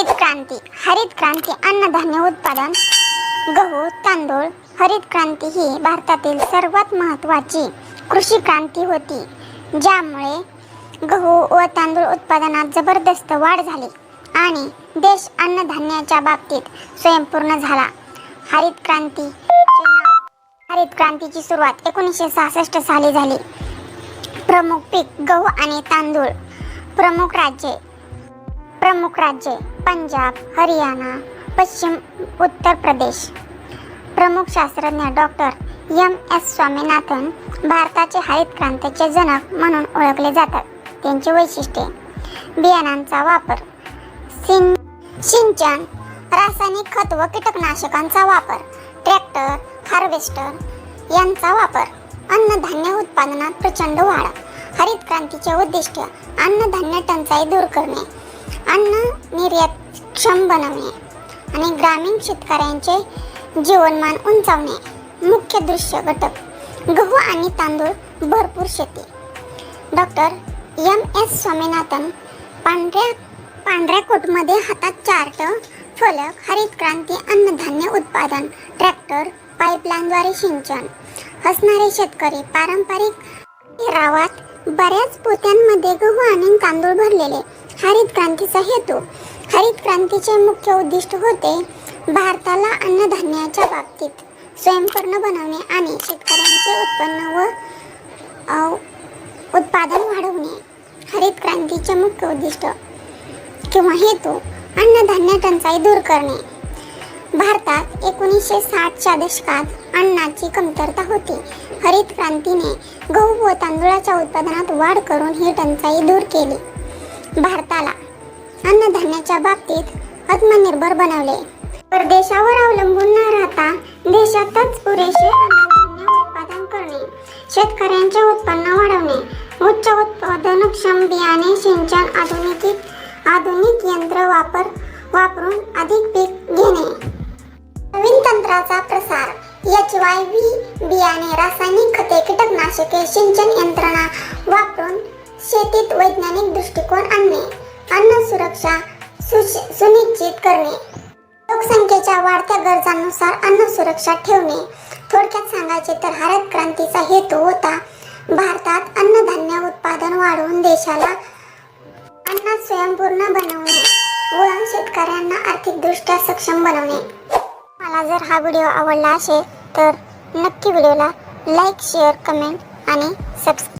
हरित क्रांती हरित क्रांती अन्नधान्य उत्पादन गहू तांदूळ हरित क्रांती ही भारतातील सर्वात महत्त्वाची कृषी क्रांती होती ज्यामुळे गहू व तांदूळ उत्पादनात जबरदस्त वाढ झाली आणि देश अन्नधान्याच्या बाबतीत स्वयंपूर्ण झाला. हरित क्रांती हरित क्रांतीची सुरुवात एकोणीसशे सहासष्ट साली झाली. प्रमुख पीक गहू आणि तांदूळ. प्रमुख राज्ये. प्रमुख राज्ये. पंजाब हरियाणा पश्चिम उत्तर प्रदेश. प्रमुख शास्त्रज्ञ डॉक्टर एम एस स्वामीनाथन भारताचे हरित क्रांतीचे जनक म्हणून ओळखले जातात. त्यांची वैशिष्ट्ये. बियाणांचा वापर. सिं सिंचन. रासायनिक खत व कीटकनाशकांचा वापर. ट्रॅक्टर हार्वेस्टर यांचा वापर. अन्नधान्य उत्पादनात प्रचंड वाढ. हरित क्रांतीचे उद्दिष्ट अन्नधान्य टंचाई दूर करणे. अन्न निर्यातक्षम बनवणे आणि ग्रामीण शेतकऱ्यांचे जीवनमान उंचावणे मुख्य दृश्य घटक. गहू आणि तांदूळ भरपूर शेती. डॉक्टर एम एस स्वामीनाथन पांढऱ्या पांढऱ्या कोटमध्ये हातात चार्ट फलक हरित क्रांती अन्नधान्य उत्पादन ट्रॅक्टर पाईपलाईनद्वारे सिंचन. हसणारे शेतकरी पारंपरिक रावात बऱ्याच पोत्यांमध्ये गहू आणि तांदूळ भरलेले हरित क्रांतीचा हेतू. हरित क्रांतीचे मुख्य उद्दिष्ट होते भारताला अन्नधान्याच्या बाबतीत स्वयंपूर्ण बनवणे आणि शेतकऱ्यांचे उत्पन्न व उत्पादन वाढवणे. हरित क्रांतीचे मुख्य उद्दिष्ट किंवा हेतू अन्नधान्य टंचाई दूर करणे. भारतात एकोणीसशे साठच्या दशकात अन्नाची कमतरता होती. हरित क्रांतीने गहू व तांदूळाच्या उत्पादनात वाढ करून ही टंचाई दूर केली. भारताला. अन्नधान्याच्या बाबतीत आत्मनिर्भर बनवले. परदेशावर अवलंबून न राहता देशातच पुरेसे अन्नधान्य उत्पादन करणे शेतकऱ्यांचे उत्पन्न वाढवणे उच्च उत्पादनक्षम बियाणे सिंचन आधुनिक आधुनिक यंत्र वापर वापरून अधिक पीक घेणे. नवीन तंत्राचा प्रसार एच वाय व्ही बियाणे रासायनिक खते कीटकनाशके सिंचन यंत्रणा शेतीत वैज्ञानिक दृष्टिकोन आणणे अन्न सुरक्षा सुनिश्चित करणे लोकसंख्येच्या वाढत्या गरजांनुसार अन्न सुरक्षा ठेवणे. थोडक्यात सांगायचे तर हरित क्रांतीचा हेतू होता भारतात अन्नधान्य उत्पादन वाढवून देशाला अन्नात स्वयंपूर्ण बनवणे व शेतकऱ्यांना आर्थिकदृष्ट्या सक्षम बनवणे. मला जर हा व्हिडिओ आवडला असेल तर नक्की व्हिडिओला लाईक शेअर कमेंट आणि सबस्क्राईब